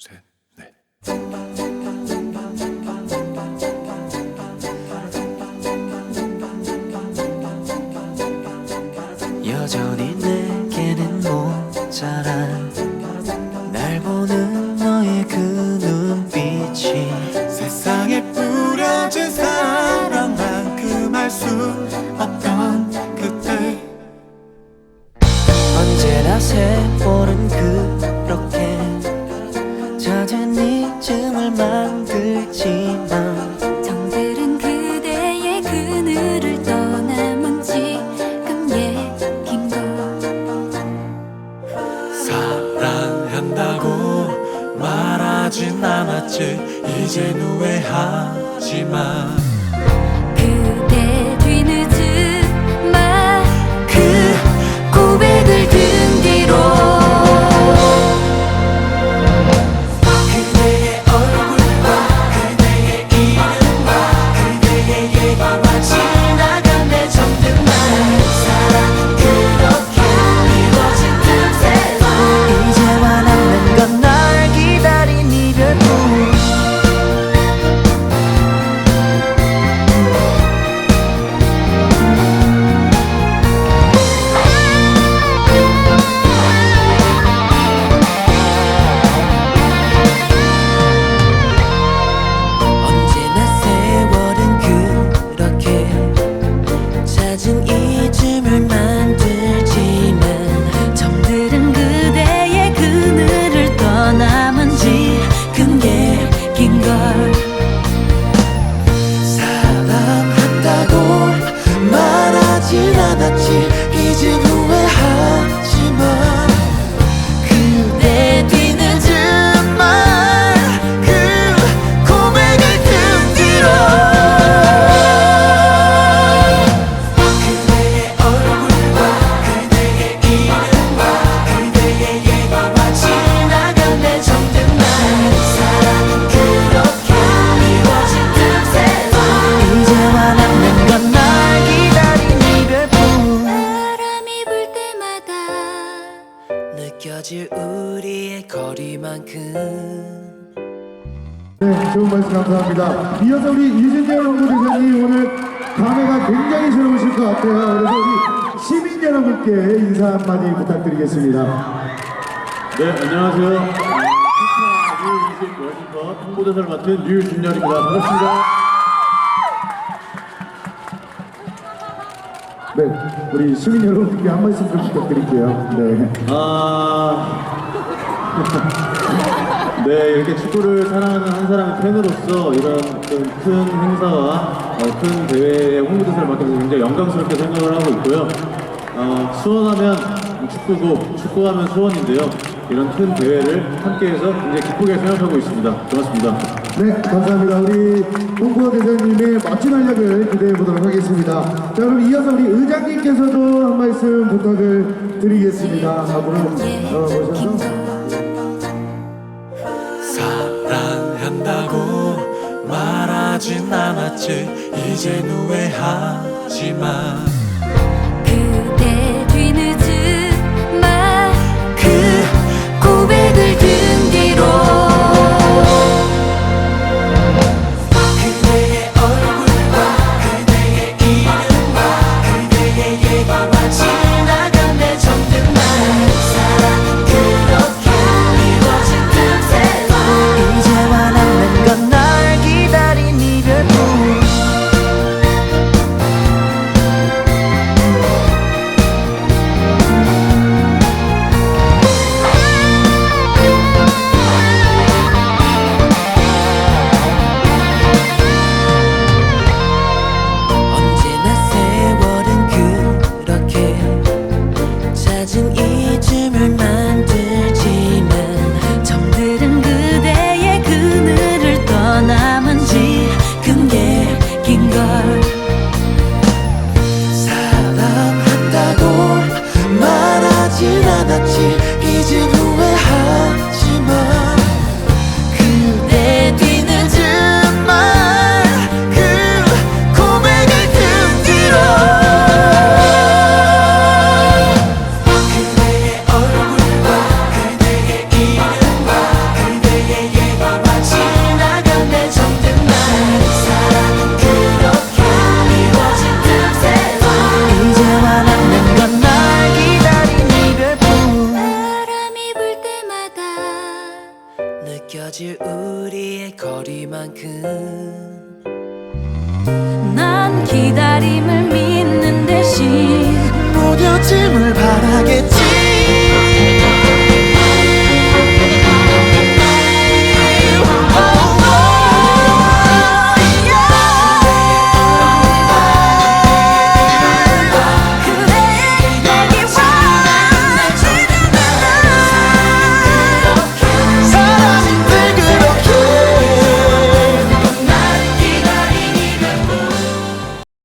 셋, 넷. 여전히 내게는 모자라 날 보는 너의 그 눈빛이 세상에 뿌려진 사랑만큼 할 수 없 만들지만 정들은 그대의 그늘을 떠남은 지금 얘긴 걸 사랑한다고 말하진 않았지. 이젠 후회하지만 잊음을 거리만큼 네, 좋은 말씀 감사합니다. 이어서 우리 유진재 홍보대사님 오늘 감회가 굉장히 새로우실 것 같아요. 그래서 우리 시민 여러분께 인사 한마디 부탁드리겠습니다. 네, 안녕하세요. 피파 20 월드컵 홍보대사를 맡은 류준열입니다. 반갑습니다. 네, 우리 시민 여러분께 한 말씀 좀 부탁드릴게요. 네. 아, 네, 이렇게 축구를 사랑하는 한 사람 팬으로서 이런 어떤 큰 행사와 어, 큰 대회의 홍보대사를 맡게 돼서 굉장히 영광스럽게 생각을 하고 있고요. 어, 수원하면 축구고 축구하면 수원인데요. 이런 큰 대회를 함께해서 굉장히 기쁘게 생각하고 있습니다. 고맙습니다. 네, 감사합니다. 우리 홍보대사님의 멋진 활약을 기대해 보도록 하겠습니다. 자, 그럼 이어서 우리 의장님께서도 한 말씀 부탁을 드리겠습니다. 앞으로 어, 모셔서. 않았지. 이젠 후회하지만 만큼 난 기다림을 믿는 대신 무뎌짐을 바라겠지